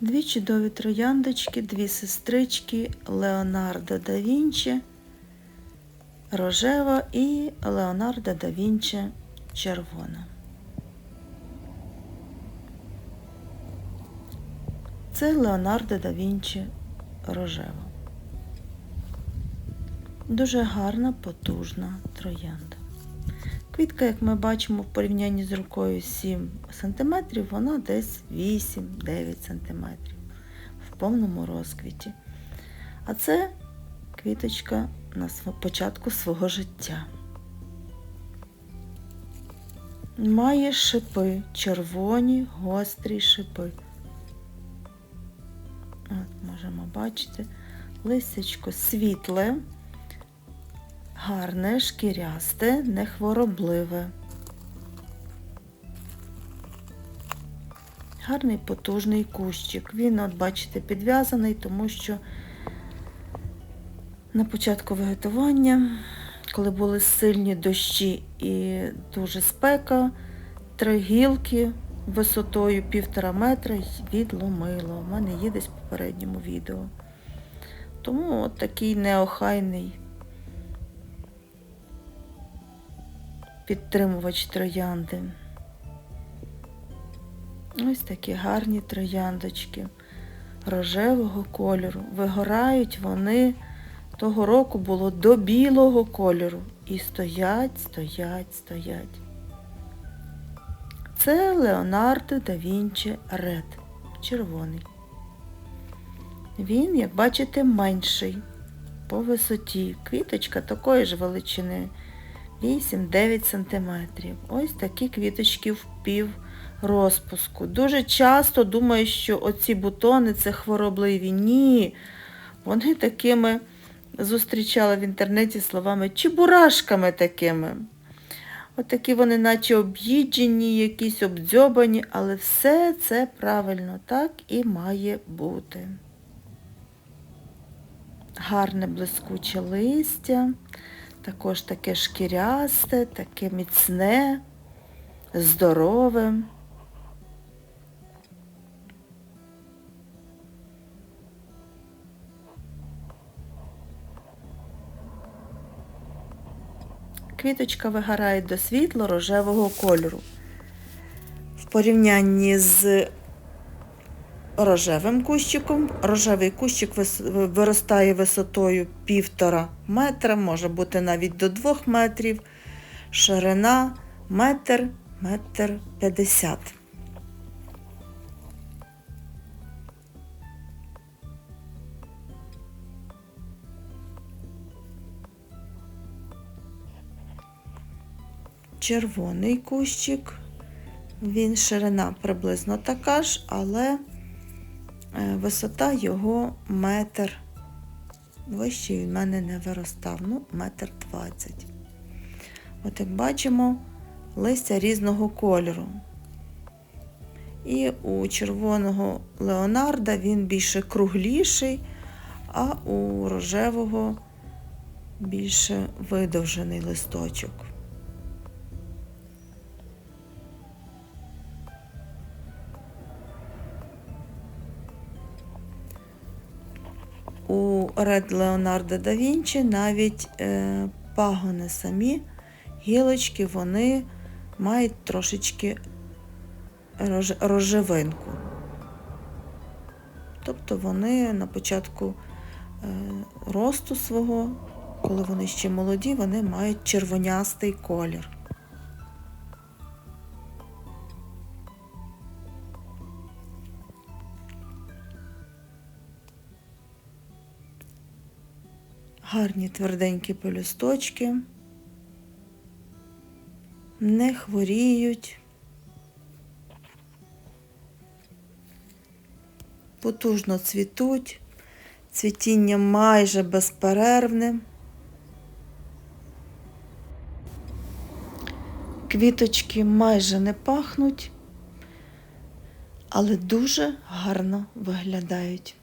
Дві чудові трояндочки, дві сестрички Леонардо да Вінчі, рожева і Леонардо да Вінчі червона. Це Леонардо да Вінчі рожева. Дуже гарна, потужна троянда. Квітка, як ми бачимо, в порівнянні з рукою 7 см, вона десь 8-9 см в повному розквіті. А це квіточка на початку свого життя. Має шипи, червоні, гострі шипи. От, можемо бачити, листячко світле, гарне, шкірясте, нехворобливе. Гарний потужний кущик. Він, от бачите, підв'язаний, тому що на початку виготування, коли були сильні дощі і дуже спека, три гілки висотою півтора метра відломило. У мене є десь в попередньому відео. Тому от такий неохайний підтримувач троянди. Ось такі гарні трояндочки рожевого кольору. Вигорають вони того року було до білого кольору. І стоять, стоять, стоять. Це Леонардо да Вінчі Ред, червоний. Він, як бачите, менший по висоті. Квіточка такої ж величини 8-9 см. Ось такі квіточки в пів розпуску. Дуже часто думаю, що оці бутони це хворобливі. Ні. Вони такими зустрічала в інтернеті словами чебурашками такими. Отакі вони наче об'їджені, якісь обдзьобані, але все це правильно так і має бути. Гарне блискуче листя, також таке шкірясте, таке міцне, здорове. Квіточка вигорає до світло-рожевого кольору. В порівнянні з рожевим кущиком, рожевий кущик виростає висотою півтора метра, може бути навіть до двох метрів, ширина метр, метр п'ятдесят. червоний кущик. Він ширина приблизно така ж, але висота його метр. Вище він мене не виростав, ну, метр двадцять. От як бачимо, листя різного кольору. І у червоного Леонарда він більше кругліший, а у рожевого більше видовжений листочок. Ред Леонардо да Вінчі навіть е, пагони самі, гілочки, вони мають трошечки рож, рожевинку. Тобто вони на початку е, росту свого, коли вони ще молоді, вони мають червонястий колір. Гарні тверденькі пелюсточки, не хворіють, потужно цвітуть, цвітіння майже безперервне. Квіточки майже не пахнуть, але дуже гарно виглядають.